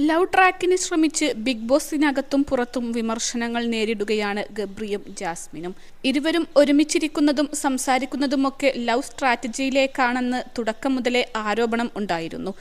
Love ട്രാക്കിന് ശ്രമിച്ച് big ബോസിനകത്തും പുറത്തും വിമർശനങ്ങൾ നേരിടുകയാണ് ഗബ്രിയും ജാസ്മിനും. ഇരുവരും ഒരുമിച്ചിരിക്കുന്നതും സംസാരിക്കുന്നതുമൊക്കെ ലവ് സ്ട്രാറ്റജിയിലേക്കാണെന്ന് തുടക്കം മുതലേ ആരോപണം ഉണ്ടായിരുന്നു.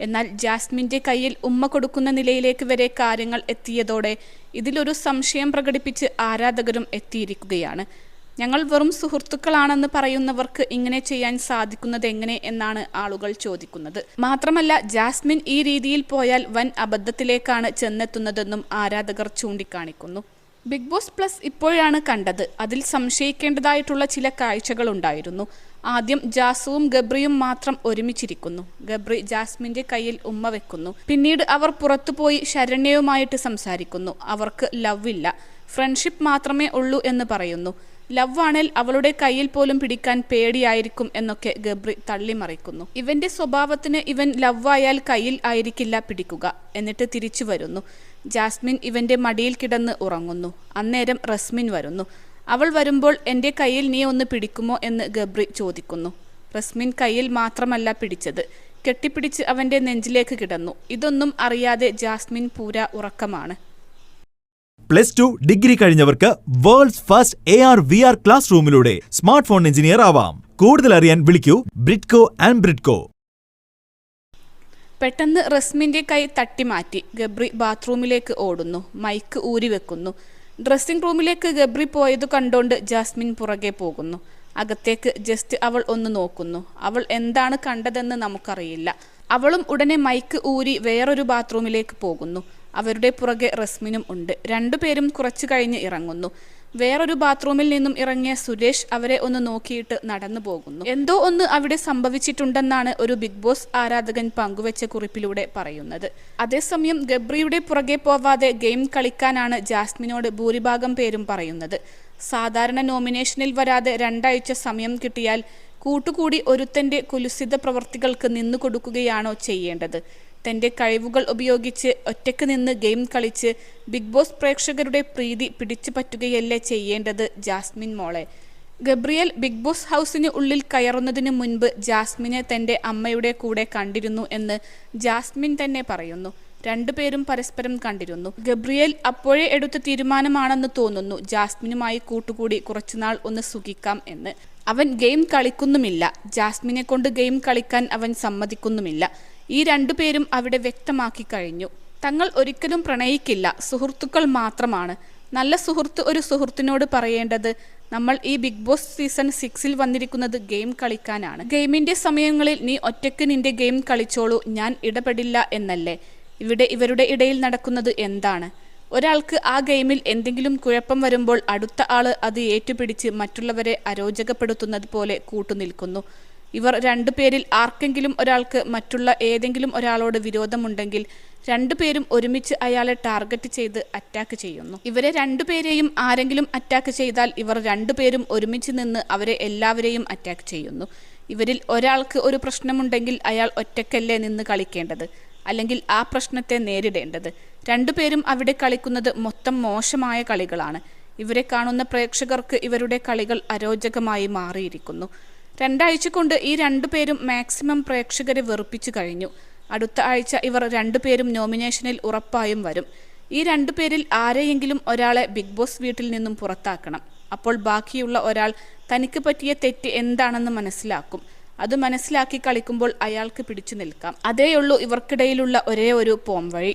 എന്നാൽ ജാസ്മിന്റെ കയ്യിൽ ഉമ്മ കൊടുക്കുന്ന നിലയിലേക്ക് വരെ കാര്യങ്ങൾ എത്തിയതോടെ ഇതിലൊരു സംശയം പ്രകടിപ്പിച്ച് ആരാധകരും എത്തിയിരിക്കുകയാണ്. ഞങ്ങൾ വെറും സുഹൃത്തുക്കളാണെന്ന് പറയുന്നവർക്ക് ഇങ്ങനെ ചെയ്യാൻ സാധിക്കുന്നത് എങ്ങനെ എന്നാണ് ആളുകൾ ചോദിക്കുന്നത്. മാത്രമല്ല ജാസ്മിൻ ഈ രീതിയിൽ പോയാൽ വൻ അബദ്ധത്തിലേക്കാണ് ചെന്നെത്തുന്നതെന്നും ആരാധകർ ചൂണ്ടിക്കാണിക്കുന്നു. ബിഗ് ബോസ് പ്ലസ് ഇപ്പോഴാണ് കണ്ടത്. അതിൽ സംശയിക്കേണ്ടതായിട്ടുള്ള ചില കാഴ്ചകൾ ഉണ്ടായിരുന്നു. ആദ്യം ജാസുവും ഗബ്രിയും മാത്രം ഒരുമിച്ചിരിക്കുന്നു. ഗബ്രി ജാസ്മിന്റെ കയ്യിൽ ഉമ്മ വെക്കുന്നു. പിന്നീട് അവർ പുറത്തുപോയി ശരണ്യവുമായിട്ട് സംസാരിക്കുന്നു. അവർക്ക് ലവ് ഇല്ല. ഫ്രണ്ട്ഷിപ്പ് മാത്രമേ ഉള്ളൂ എന്ന് പറയുന്നു. ലവ് ആണേൽ അവളുടെ കയ്യിൽ പോലും പിടിക്കാൻ പേടിയായിരിക്കും എന്നൊക്കെ ഗബ്രി തള്ളിമറിക്കുന്നു. ഇവന്റെ സ്വഭാവത്തിന് ഇവൻ ലവ് ആയാൽ കയ്യിൽ ആയിരിക്കില്ല പിടിക്കുക. എന്നിട്ട് തിരിച്ചു വരുന്നു. ജാസ്മിൻ ഇവന്റെ മടിയിൽ കിടന്ന് ഉറങ്ങുന്നു. അന്നേരം റസ്മിൻ വരുന്നു. അവൾ വരുമ്പോൾ എന്റെ കയ്യിൽ നീ ഒന്ന് പിടിക്കുമോ? എന്ന് ഗബ്രി ചോദിക്കുന്നു. റസ്മിൻ കയ്യിൽ മാത്രമല്ല പിടിച്ചത്. കെട്ടിപ്പിടിച്ച് അവന്റെ നെഞ്ചിലേക്ക് കിടന്നു. ഇതൊന്നും അറിയാതെ ജാസ്മിൻ പൂര ഉറക്കമാണ്. Plus two degree കഴിഞ്ഞവർക്ക് world's first A R V R class റൂമിലൂടെ smart phone engineer ആവാം. കൂടുതൽ അറിയാൻ വിളിക്കൂ ബ്രിഡ്കോ ആൻഡ് ബ്രിഡ്കോ. പെട്ടെന്ന് റസ്മിന്റെ കൈ തട്ടിമാറ്റി ഗബ്രി ബാത്റൂമിലേക്ക് ഓടുന്നു മൈക്ക് ഊരി വെക്കുന്നു. ഡ്രസ്സിംഗ് റൂമിലേക്ക് ഗബ്രി പോയത് കണ്ടോണ്ട് ജാസ്മിൻ പുറകെ പോകുന്നു. അകത്തേക്ക് ജസ്റ്റ് അവൾ ഒന്ന് നോക്കുന്നു. അവൾ എന്താണ് കണ്ടതെന്ന് നമുക്കറിയില്ല. അവളും ഉടനെ മൈക്ക് ഊരി വേറൊരു ബാത്റൂമിലേക്ക് പോകുന്നു. അവരുടെ പുറകെ റസ്മിനും ഉണ്ട്. രണ്ടുപേരും കുറച്ചു കഴിഞ്ഞ് ഇറങ്ങുന്നു. വേറൊരു ബാത്റൂമിൽ നിന്നും ഇറങ്ങിയ സുരേഷ് അവരെ ഒന്ന് നോക്കിയിട്ട് നടന്നു പോകുന്നു. എന്തോ ഒന്ന് അവിടെ സംഭവിച്ചിട്ടുണ്ടെന്നാണ് ഒരു ബിഗ് ബോസ് ആരാധകൻ പങ്കുവച്ച കുറിപ്പിലൂടെ പറയുന്നത്. അതേസമയം ഗബ്രിയുടെ പുറകെ പോവാതെ ഗെയിം കളിക്കാനാണ് ജാസ്മിനോട് ഭൂരിഭാഗം പേരും പറയുന്നത്. സാധാരണ നോമിനേഷനിൽ വരാതെ രണ്ടാഴ്ച സമയം കിട്ടിയാൽ കൂട്ടുകൂടി ഒരുത്തന്റെ കുലുസിത പ്രവർത്തികൾക്ക് നിന്നു കൊടുക്കുകയാണോ ചെയ്യേണ്ടത്? തന്റെ കഴിവുകൾ ഉപയോഗിച്ച് ഒറ്റയ്ക്ക് നിന്ന് ഗെയിം കളിച്ച് ബിഗ് ബോസ് പ്രേക്ഷകരുടെ പ്രീതി പിടിച്ചു പറ്റുകയല്ലേ ചെയ്യേണ്ടത് ജാസ്മിൻ മോളെ. ഗബ്രിയൽ ബിഗ് ബോസ് ഹൗസിന് ഉള്ളിൽ കയറുന്നതിന് മുൻപ് ജാസ്മിനെ തന്റെ അമ്മയുടെ കൂടെ കണ്ടിരുന്നു എന്ന് ജാസ്മിൻ തന്നെ പറയുന്നു. രണ്ടുപേരും പരസ്പരം കണ്ടിരുന്നു. ഗബ്രിയൽ അപ്പോഴേ എടുത്ത തീരുമാനമാണെന്ന് തോന്നുന്നു. ജാസ്മിനുമായി കൂട്ടുകൂടി കുറച്ചുനാൾ ഒന്ന് സുഖിക്കാം എന്ന്. അവൻ ഗെയിം കളിക്കുന്നുമില്ല. ജാസ്മിനെ കൊണ്ട് ഗെയിം കളിക്കാൻ അവൻ സമ്മതിക്കുന്നുമില്ല. ഈ രണ്ടുപേരും അവിടെ വ്യക്തമാക്കി കഴിഞ്ഞു. തങ്ങൾ ഒരിക്കലും പ്രണയിക്കില്ല. സുഹൃത്തുക്കൾ മാത്രമാണ്. നല്ല സുഹൃത്ത് ഒരു സുഹൃത്തിനോട് പറയേണ്ടത് നമ്മൾ ഈ ബിഗ് ബോസ് സീസൺ സിക്സിൽ വന്നിരിക്കുന്നത് ഗെയിം കളിക്കാനാണ്. ഗെയിമിന്റെ സമയങ്ങളിൽ നീ ഒറ്റയ്ക്ക് നിന്റെ ഗെയിം കളിച്ചോളൂ. ഞാൻ ഇടപെടില്ല എന്നല്ലേ? ഇവിടെ ഇവരുടെ ഇടയിൽ നടക്കുന്നത് എന്താണ്? ഒരാൾക്ക് ആ ഗെയിമിൽ എന്തെങ്കിലും കുഴപ്പം വരുമ്പോൾ അടുത്ത ആൾ അത് ഏറ്റുപിടിച്ച് മറ്റുള്ളവരെ അരോചകപ്പെടുത്തുന്നത് പോലെ കൂട്ടുനിൽക്കുന്നു. ഇവർ രണ്ടുപേരിൽ ആർക്കെങ്കിലും ഒരാൾക്ക് മറ്റുള്ള ഏതെങ്കിലും ഒരാളോട് വിരോധമുണ്ടെങ്കിൽ രണ്ടുപേരും ഒരുമിച്ച് അയാളെ ടാർഗറ്റ് ചെയ്ത് അറ്റാക്ക് ചെയ്യുന്നു. ഇവരെ രണ്ടുപേരെയും ആരെങ്കിലും അറ്റാക്ക് ചെയ്താൽ ഇവർ രണ്ടുപേരും ഒരുമിച്ച് നിന്ന് അവരെ എല്ലാവരെയും അറ്റാക്ക് ചെയ്യുന്നു. ഇവരിൽ ഒരാൾക്ക് ഒരു പ്രശ്നമുണ്ടെങ്കിൽ അയാൾ ഒറ്റക്കല്ലേ നിന്ന് കളിക്കേണ്ടത്. അല്ലെങ്കിൽ ആ പ്രശ്നത്തെ നേരിടേണ്ടത്. രണ്ടുപേരും അവിടെ കളിക്കുന്നത് മൊത്തം മോശമായ കളികളാണ്. ഇവരെ കാണുന്ന പ്രേക്ഷകർക്ക് ഇവരുടെ കളികൾ അരോചകമായി മാറിയിരിക്കുന്നു. രണ്ടാഴ്ച കൊണ്ട് ഈ രണ്ടുപേരും മാക്സിമം പ്രേക്ഷകരെ വെറുപ്പിച്ചു കഴിഞ്ഞു. അടുത്ത ആഴ്ച ഇവർ രണ്ടുപേരും നോമിനേഷനിൽ ഉറപ്പായും വരും. ഈ രണ്ടുപേരിൽ ആരെയെങ്കിലും ഒരാളെ ബിഗ് ബോസ് വീട്ടിൽ നിന്നും പുറത്താക്കണം. അപ്പോൾ ബാക്കിയുള്ള ഒരാൾ തനിക്ക് പറ്റിയ തെറ്റ് എന്താണെന്ന് മനസ്സിലാക്കും. അത് മനസ്സിലാക്കി കളിക്കുമ്പോൾ അയാൾക്ക് പിടിച്ചു നിൽക്കാം. അതേയുള്ളൂ ഇവർക്കിടയിലുള്ള ഒരേ ഒരു പോംവഴി.